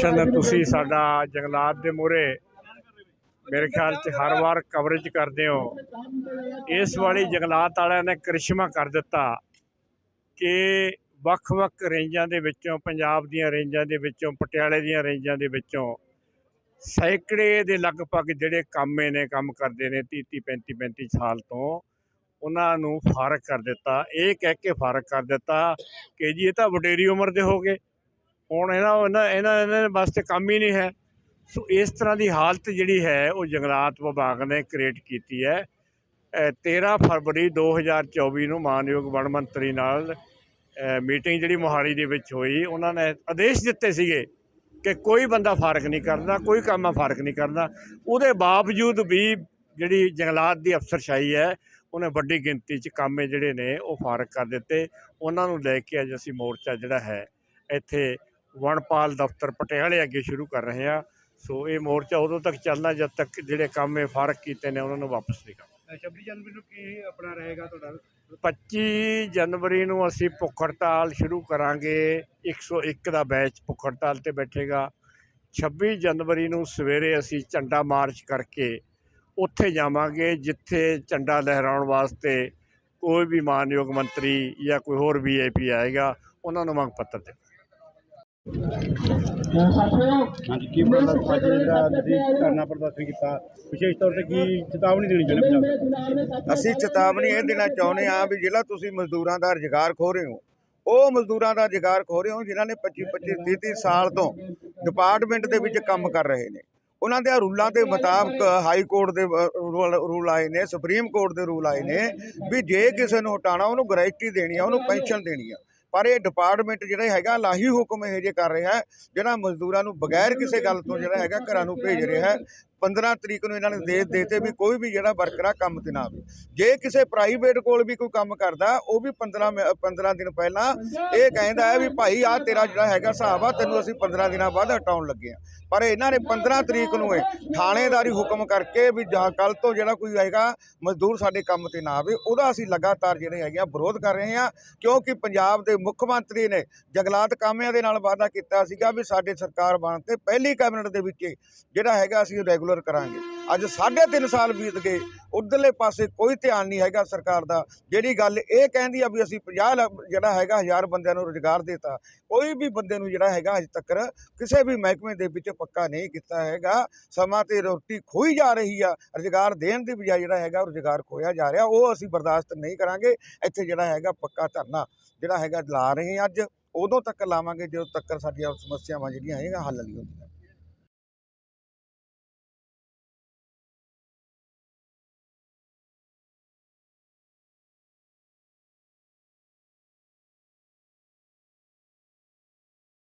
ਤੁਸੀਂ ਸਾਡਾ ਜੰਗਲਾਤ ਦੇ ਮੂਹਰੇ ਮੇਰੇ ਖਿਆਲ 'ਚ ਹਰ ਵਾਰ ਕਵਰੇਜ ਕਰਦੇ ਹੋ। ਇਸ ਵਾਲੀ ਜੰਗਲਾਤ ਵਾਲਿਆਂ ਨੇ ਕਰਿਸ਼ਮਾ ਕਰ ਦਿੱਤਾ ਕਿ ਵੱਖ-ਵੱਖ ਰੇਂਜਾਂ ਦੇ ਵਿੱਚੋਂ ਪੰਜਾਬ ਦੀਆਂ ਰੇਂਜਾਂ ਦੇ ਵਿੱਚੋਂ ਪਟਿਆਲੇ ਦੀਆਂ ਰੇਂਜਾਂ ਦੇ ਵਿੱਚੋਂ ਸੈਂਕੜੇ ਦੇ ਲਗਭਗ ਜਿਹੜੇ ਕਾਮੇ ਨੇ ਕੰਮ ਕਰਦੇ ਨੇ 30 30 35 35 ਸਾਲ ਤੋਂ ਉਹਨਾਂ ਨੂੰ ਫਾਰਗ ਕਰ ਦਿੱਤਾ। ਇਹ ਕਹਿ ਕੇ ਫਾਰਗ ਕਰ ਦਿੱਤਾ ਕਿ ਜੀ ਇਹ ਤਾਂ ਵਡੇਰੀ ਉਮਰ ਦੇ ਹੋ ਗਏ। ਹੁਣ ਇਹਨਾਂ ਇਹਨਾਂ ਇਹਨਾਂ ਇਹਨਾਂ ਵਾਸਤੇ ਕੰਮ ਹੀ ਨਹੀਂ ਹੈ। ਸੋ ਇਸ ਤਰ੍ਹਾਂ ਦੀ ਹਾਲਤ ਜਿਹੜੀ ਹੈ ਉਹ ਜੰਗਲਾਤ ਵਿਭਾਗ ਨੇ ਕ੍ਰੀਏਟ ਕੀਤੀ ਹੈ। ਅ, 13 ਫਰਵਰੀ 2024 ਨੂੰ ਮਾਨਯੋਗ ਵਣ ਮੰਤਰੀ ਨਾਲ ਮੀਟਿੰਗ ਜਿਹੜੀ ਮੋਹਾਲੀ ਦੇ ਵਿੱਚ ਹੋਈ ਉਹਨਾਂ ਨੇ ਆਦੇਸ਼ ਦਿੱਤੇ ਸੀਗੇ ਕਿ ਕੋਈ ਬੰਦਾ ਫਾਰਕ ਨਹੀਂ ਕਰਦਾ ਕੋਈ ਕੰਮ ਆ ਫਾਰਕ ਨਹੀਂ ਕਰਦਾ। ਉਹਦੇ ਬਾਵਜੂਦ ਵੀ ਜਿਹੜੀ ਜੰਗਲਾਤ ਦੀ ਅਫਸਰਸ਼ਾਹੀ ਹੈ ਉਹਨੇ ਵੱਡੀ ਗਿਣਤੀ 'ਚ ਕੰਮ ਜਿਹੜੇ ਨੇ ਉਹ ਫਾਰਕ ਕਰ ਦਿੱਤੇ। ਉਹਨਾਂ ਨੂੰ ਲੈ ਕੇ ਅੱਜ ਅਸੀਂ ਮੋਰਚਾ ਜਿਹੜਾ ਹੈ ਇੱਥੇ ਵਣਪਾਲ ਦਫ਼ਤਰ ਪਟਿਆਲੇ ਅੱਗੇ ਸ਼ੁਰੂ ਕਰ ਰਹੇ ਹਾਂ ਸੋ ਇਹ ਮੋਰਚਾ ਉਦੋਂ ਤੱਕ ਚੱਲਣਾ ਜਦ ਤੱਕ ਜਿਹੜੇ ਕਾਮੇ ਫਾਰਕ ਕੀਤੇ ਨੇ ਉਹਨਾਂ ਨੂੰ ਵਾਪਸ ਨਹੀਂ ਕਰਨਾ। 26 ਜਨਵਰੀ ਨੂੰ ਕੀ ਆਪਣਾ ਰਹੇਗਾ ਤੁਹਾਡਾ? 25 ਜਨਵਰੀ ਨੂੰ ਅਸੀਂ ਭੁੱਖ ਹੜਤਾਲ ਸ਼ੁਰੂ ਕਰਾਂਗੇ। 101 ਦਾ ਬੈਚ ਭੁੱਖ ਹੜਤਾਲ ਤੇ ਬੈਠੇਗਾ। 26 ਜਨਵਰੀ ਨੂੰ ਸਵੇਰੇ ਅਸੀਂ ਝੰਡਾ ਮਾਰਚ ਕਰਕੇ ਉੱਥੇ ਜਾਵਾਂਗੇ ਜਿੱਥੇ ਝੰਡਾ ਲਹਿਰਾਉਣ ਵਾਸਤੇ ਕੋਈ ਵੀ ਮਾਨਯੋਗ ਮੰਤਰੀ ਜਾਂ ਕੋਈ ਹੋਰ ਵੀਆਈਪੀ ਆਏਗਾ ਉਹਨਾਂ ਨੂੰ ਮੰਗ ਪੱਤਰ ਦੇ ਹਾਂਜੀ ਕੀ ਪਤਾ ਅੱਜ ਜਿਹੜਾ ਤੁਸੀਂ ਧਰਨਾ ਪ੍ਰਦਰਸ਼ਨ ਕੀਤਾ ਵਿਸ਼ੇਸ਼ ਤੌਰ ਤੇ ਕੀ ਚੇਤਾਵਨੀ ਦੇਣੀ ਚਾਹੁੰਦੇ ਪੰਜਾਬ ਅਸੀਂ ਚੇਤਾਵਨੀ ਇਹ ਦੇਣਾ ਚਾਹੁੰਦੇ ਹਾਂ ਵੀ ਜਿਹੜਾ ਤੁਸੀਂ ਮਜ਼ਦੂਰਾਂ ਦਾ ਰੁਜ਼ਗਾਰ ਖੋ ਰਹੇ ਹੋ ਉਹ ਮਜ਼ਦੂਰਾਂ ਦਾ ਰੁਜ਼ਗਾਰ ਖੋ ਰਹੇ ਹੋ ਜਿਨ੍ਹਾਂ ਨੇ 25 25 30 30 ਸਾਲ ਤੋਂ ਡਿਪਾਰਟਮੈਂਟ ਦੇ ਵਿੱਚ ਕੰਮ ਕਰ ਰਹੇ ਨੇ। ਉਹਨਾਂ ਦੇ ਰੂਲਾਂ ਦੇ ਮੁਤਾਬਕ ਹਾਈ ਕੋਰਟ ਦੇ ਰੂਲ ਆਏ ਨੇ ਸੁਪਰੀਮ ਕੋਰਟ ਦੇ ਰੂਲ ਆਏ ਨੇ ਵੀ ਜੇ ਕਿਸੇ ਨੂੰ ਹਟਾਣਾ ਉਹਨੂੰ ਗ੍ਰੈਜੂਟੀ ਦੇਣੀ ਆ ਉਹਨੂੰ ਪੈਨਸ਼ਨ ਦੇਣੀ ਆ। ਪਰ ਇਹ ਡਿਪਾਰਟਮੈਂਟ ਜਿਹੜਾ ਹੈਗਾ ਲਾਹੀ ਹੁਕਮ ਇਹ ਜੇ ਕਰ ਰਿਹਾ ਜਿਹੜਾ ਮਜ਼ਦੂਰਾਂ ਨੂੰ ਬਗੈਰ ਕਿਸੇ ਗੱਲ ਤੋਂ ਜਿਹੜਾ ਹੈਗਾ ਘਰਾਂ ਨੂੰ ਭੇਜ ਰਿਹਾ ਹੈ। 15 ਤਰੀਕ ਨੂੰ ਇਹਨਾਂ ਨੇ ਦੇ ਦੇਤੇ ਵੀ ਕੋਈ ਵੀ ਜਿਹੜਾ ਵਰਕਰ ਆ ਕੰਮ ਤੇ ਨਾ ਆਵੇ। ਜੇ ਕਿਸੇ ਪ੍ਰਾਈਵੇਟ ਕੋਲ ਵੀ ਕੋਈ ਕੰਮ ਕਰਦਾ, ਉਹ ਵੀ 15 ਮ- 15 ਦਿਨ ਪਹਿਲਾਂ ਇਹ ਕਹਿੰਦਾ ਹੈ ਵੀ ਭਾਈ ਆ ਤੇਰਾ ਜਿਹੜਾ ਹੈਗਾ ਹਿਸਾਬ ਆ, ਤੈਨੂੰ ਅਸੀਂ 15 ਦਿਨਾਂ ਬਾਅਦ ਹਟਾਉਣ ਲੱਗੇ ਆ ਪਰ ਇਹਨਾਂ ਨੇ 15 ਤਰੀਕ ਨੂੰ ਇਹ ਥਾਣੇਦਾਰੀ ਹੁਕਮ ਕਰਕੇ ਵੀ ਜਾਂ ਕੱਲ ਤੋਂ ਜਿਹੜਾ ਕੋਈ ਆਏਗਾ ਮਜ਼ਦੂਰ ਸਾਡੇ ਕੰਮ ਤੇ ਨਾ ਆਵੇ, ਉਹਦਾ ਅਸੀਂ ਲਗਾਤਾਰ ਜਿਹੜੇ ਹੈਗੇ ਆ ਵਿਰੋਧ ਕਰ ਰਹੇ ਹਾਂ, ਕਿਉਂਕਿ ਪੰਜਾਬ ਦੇ ਮੁੱਖ ਮੰਤਰੀ ਨੇ ਜੰਗਲਾਤ ਕਾਮਿਆਂ ਦੇ ਨਾਲ ਵਾਅਦਾ ਕੀਤਾ ਸੀਗਾ ਵੀ ਸਾਡੇ ਸਰਕਾਰ ਬਣ ਤੇ ਪਹਿਲੀ ਕੈਬਨਿਟ ਦੇ ਵਿੱਚ ਜਿਹੜਾ ਹੈਗਾ ਅਸੀਂ ਰੈਗੂਲਰ ਕਰਾਂਗੇ। ਅੱਜ 3.5 ਸਾਲ ਬੀਤ ਗਏ, ਉਧਰਲੇ ਪਾਸੇ ਕੋਈ ਧਿਆਨ ਨਹੀਂ ਹੈਗਾ ਸਰਕਾਰ ਦਾ। ਜਿਹੜੀ ਗੱਲ ਇਹ ਕਹਿੰਦੀ ਆ ਵੀ ਅਸੀਂ 50 ਲੱਖ ਜਿਹੜਾ ਹੈਗਾ ਹਜ਼ਾਰ ਬੰਦਿਆਂ ਨੂੰ ਰੁਜ਼ਗਾਰ ਦੇਤਾ, ਕੋਈ ਵੀ ਬੰਦੇ ਨੂੰ ਜਿਹੜਾ ਹੈਗਾ ਅਜੇ ਤੱਕ ਕਿਸੇ ਵੀ ਮਹਿਕਮੇ ਦੇ ਵਿੱਚ ਪੱਕਾ ਨਹੀਂ ਕੀਤਾ ਹੈਗਾ। ਸਮਾਂ ਤੇ ਰੋਟੀ ਖੋਈ ਜਾ ਰਹੀ ਆ, ਰੁਜ਼ਗਾਰ ਦੇਣ ਦੀ ਬਜਾਏ ਜਿਹੜਾ ਹੈਗਾ ਰੁਜ਼ਗਾਰ ਖੋਇਆ ਜਾ ਰਿਹਾ, ਉਹ ਅਸੀਂ ਬਰਦਾਸ਼ਤ ਨਹੀਂ ਕਰਾਂਗੇ। ਇੱਥੇ ਜਿਹੜਾ ਹੈਗਾ ਪੱਕਾ ਧਰਨਾ ਜਿਹੜਾ ਹੈਗਾ ਲਾ ਰਹੇ ਹਾਂ ਅੱਜ, ਉਦੋਂ ਤੱਕ ਲਾਵਾਂਗੇ, ਜਦੋਂ ਤੱਕ ਸਾਡੀਆਂ ਸਮੱਸਿਆਵਾਂ ਜਿਹੜੀਆਂ ਹੈਗੀਆਂ ਹੱਲ ਨਹੀਂ ਹੁੰਦੀਆਂ।